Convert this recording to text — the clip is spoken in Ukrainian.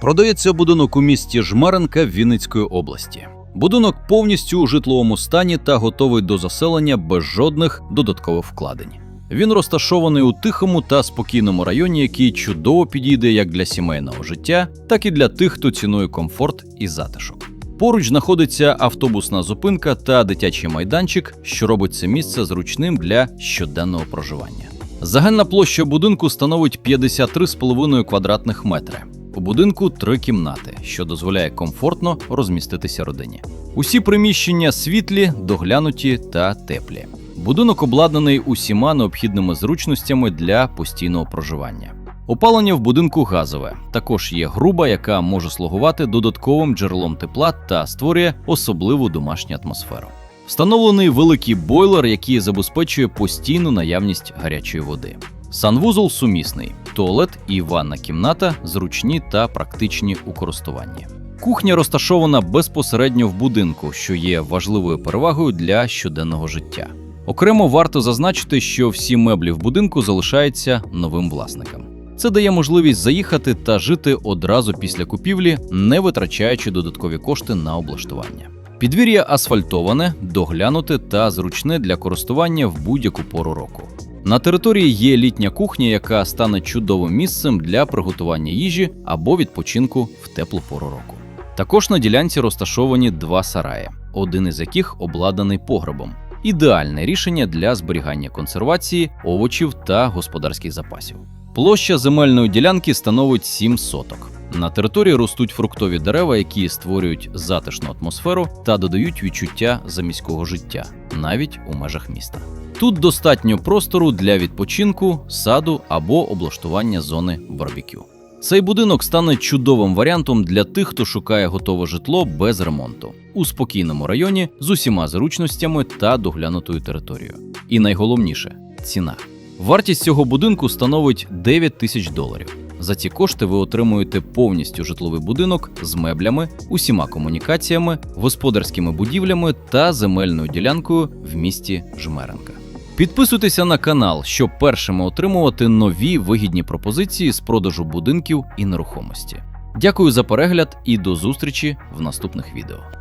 Продається будинок у місті Жмеренка Вінницької області. Будинок повністю у житловому стані та готовий до заселення без жодних додаткових вкладень. Він розташований у тихому та спокійному районі, який чудово підійде як для сімейного життя, так і для тих, хто цінує комфорт і затишок. Поруч знаходиться автобусна зупинка та дитячий майданчик, що робить це місце зручним для щоденного проживання. Загальна площа будинку становить 53,5 квадратних метри. У будинку три кімнати, що дозволяє комфортно розміститися родині. Усі приміщення світлі, доглянуті та теплі. Будинок обладнаний усіма необхідними зручностями для постійного проживання. Опалення в будинку газове. Також є груба, яка може слугувати додатковим джерелом тепла та створює особливу домашню атмосферу. Встановлений великий бойлер, який забезпечує постійну наявність гарячої води. Санвузол сумісний, туалет і ванна кімната зручні та практичні у користуванні. Кухня розташована безпосередньо в будинку, що є важливою перевагою для щоденного життя. Окремо варто зазначити, що всі меблі в будинку залишаються новим власникам. Це дає можливість заїхати та жити одразу після купівлі, не витрачаючи додаткові кошти на облаштування. Підвір'я асфальтоване, доглянуте та зручне для користування в будь-яку пору року. На території є літня кухня, яка стане чудовим місцем для приготування їжі або відпочинку в теплу пору року. Також на ділянці розташовані два сараї, один із яких обладнаний погребом. Ідеальне рішення для зберігання консервації, овочів та господарських запасів. Площа земельної ділянки становить 7 соток. На території ростуть фруктові дерева, які створюють затишну атмосферу та додають відчуття заміського життя, навіть у межах міста. Тут достатньо простору для відпочинку, саду або облаштування зони барбекю. Цей будинок стане чудовим варіантом для тих, хто шукає готове житло без ремонту у спокійному районі з усіма зручностями та доглянутою територією. І найголовніше ціна. Вартість цього будинку становить 9 тисяч доларів. За ці кошти ви отримуєте повністю житловий будинок з меблями, усіма комунікаціями, господарськими будівлями та земельною ділянкою в місті Жмеренка. Підписуйтеся на канал, щоб першими отримувати нові вигідні пропозиції з продажу будинків і нерухомості. Дякую за перегляд і до зустрічі в наступних відео.